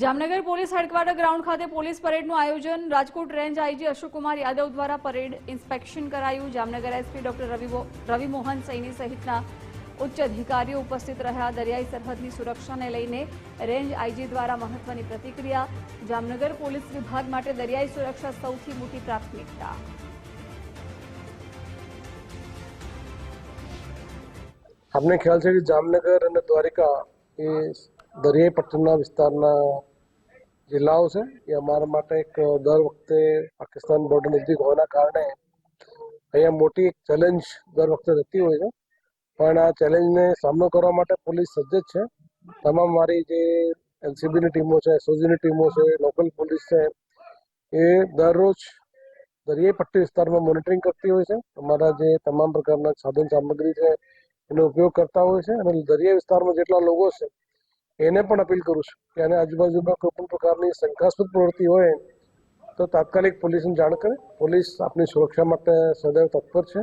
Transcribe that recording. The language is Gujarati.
જામનગર પોલીસ હેડક્વાર્ટર ગ્રાઉન્ડ ખાતે પોલીસ પરેડનું આયોજન. રાજકોટ રેન્જ આઈજી અશોકકુમાર યાદવ દ્વારા પરેડ ઇન્સ્પેક્શન કરાયું. જામનગર એસપી ડોક્ટર રવિ સૈની સહિતના ઉચ્ચ અધિકારીઓ ઉપસ્થિત રહ્યા. દરિયાઈ સરહદની સુરક્ષાને લઈને રેન્જ આઈજી દ્વારા મહત્વની પ્રતિક્રિયા. જામનગર પોલીસ વિભાગ માટે દરિયાઈ સુરક્ષા સૌથી મોટી પ્રાથમિકતા. આપને ખ્યાલ છે કે જામનગર અને દ્વારિકા એ દરિયાઈ પટ્ટણના વિસ્તારના જિલ્લાઓ છે. એ અમારા માટે એક દર વખતે પાકિસ્તાન બોર્ડર નજીક હોવાના કારણે અહીંયા મોટી એક ચેલેન્જ દર વખતે રહેતી હોય છે. પણ આ ચેલેન્જને સામનો કરવા માટે પોલીસ સજ્જ છે. તમામ મારી જે એનસીબીની ટીમો છે એસઓજીની ટીમો છે લોકલ પોલીસ છે, એ દરરોજ દરિયાઈ પટ્ટી વિસ્તારમાં મોનિટરિંગ કરતી હોય છે. અમારા જે તમામ પ્રકારના સાધન સામગ્રી છે, એનો ઉપયોગ કરતા હોય છે. અને દરિયાઈ વિસ્તારમાં જેટલા લોકો છે એને પણ અપીલ કરું છું કે આને આજુબાજુમાં કોઈ પણ પ્રકારની શંકાસ્પદ પ્રવૃત્તિ હોય તો તાત્કાલિક પોલીસને જાણ કરે. પોલીસ આપની સુરક્ષા માટે સદૈવ તત્પર છે.